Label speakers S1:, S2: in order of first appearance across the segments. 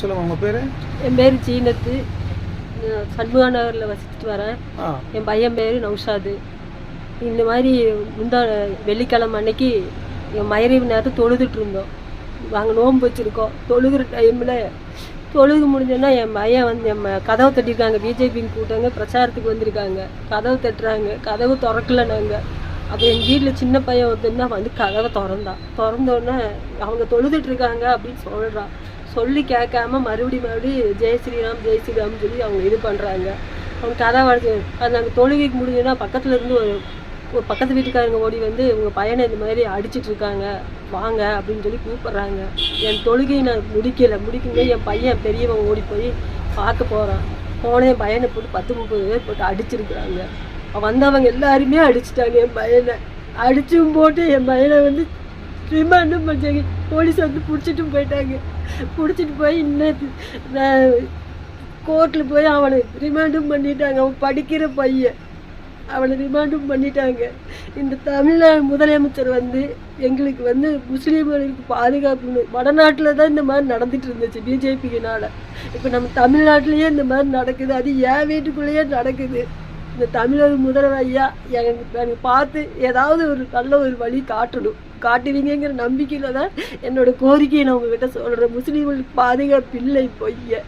S1: சொல்லுங்க உங்கள் பேர்?
S2: என் பேர் சீனத்து நான் சண்முகா நகரில் வசிச்சுட்டு வரேன். என் பையன் பேர் நௌஷாது. இந்த மாதிரி முந்தா வெள்ளிக்கிழமை அன்னைக்கு என் மயிரிவு நேரத்தை தொழுதுட்டு இருந்தோம். நாங்கள் நோன்பு வச்சுருக்கோம். தொழுகிற டைமில் தொழுகு முடிஞ்சோன்னா என் பையன் வந்து என் கதவை தட்டியிருக்காங்க. பிஜேபின்னு கூட்டங்க பிரச்சாரத்துக்கு வந்திருக்காங்க. கதவு தட்டுறாங்க. கதவு திறக்கல நாங்கள் அப்போ எங்கள் வீட்டில் சின்ன பையன் ஒருத்தன் தான் வந்து கதவை திறந்தான். திறந்தோடனே அவங்க தொழுதுட்டு இருக்காங்க அப்படின்னு சொல்கிறான் சொல்லி கேட்காம மறுபடியும் மறுபடி ஜெய் ஸ்ரீராம் ஜெய் ஸ்ரீராம் சொல்லி அவங்க இது பண்ணுறாங்க அவங்க கதை வளர்த்து அது நாங்கள் தொழுகைக்கு முடிஞ்சோன்னா பக்கத்தில் இருந்து ஒரு ஒரு பக்கத்து வீட்டுக்காரங்க ஓடி வந்து உங்கள் பையனை இந்த மாதிரி அடிச்சிட்டு இருக்காங்க வாங்க அப்படின்னு சொல்லி கூப்பிட்றாங்க. என் தொழுகையை நான் முடிக்கலை முடிக்கும்போது என் பையன் பெரியவன் ஓடி போய் பார்க்க போகிறான் போனே என் பையனை போட்டு பத்து முப்பது பேர் போட்டு அடிச்சிருக்கிறாங்க. வந்தவங்க எல்லாருமே அடிச்சிட்டாங்க என் பையனை. அடிச்சும் போட்டு என் பையனை வந்து ரிமாண்டும் பண்ணாங்க போலீஸ் வந்து பிடிச்சிட்டும் போயிட்டாங்க. பிடிச்சிட்டு போய் இன்னும் நான் கோர்ட்டில் போய் அவனை ரிமாண்டும் பண்ணிட்டாங்க. அவன் படிக்கிற பையன். அவனை ரிமாண்டும் பண்ணிட்டாங்க. இந்த தமிழ்நாடு முதலமைச்சர் வந்து எங்களுக்கு வந்து முஸ்லீம்களுக்கு பாதுகாப்பு வடநாட்டில் தான் இந்த மாதிரி நடந்துட்டு இருந்துச்சு பிஜேபிக்குனால இப்போ நம்ம தமிழ்நாட்டிலேயே இந்த மாதிரி நடக்குது. அது என் வீட்டுக்குள்ளேயே நடக்குது. இந்த தமிழக முதல்வர் ஐயா எனக்கு எனக்கு பார்த்து ஏதாவது ஒரு நல்ல ஒரு வழி காட்டணும். காட்டுவீங்கங்கிற நம்பிக்கையில் தான் என்னோட கோரிக்கையை நான் உங்ககிட்ட சொல்கிறேன் முஸ்லீம்களுக்கு பாதுகாப்பு இல்லை பொய்ய.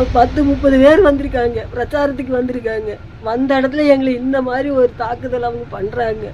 S2: ஒரு பத்து முப்பது பேர் வந்திருக்காங்க. பிரச்சாரத்துக்கு வந்திருக்காங்க. வந்த இடத்துல எங்களை இந்த மாதிரி ஒரு தாக்குதல் அவங்க பண்ணுறாங்க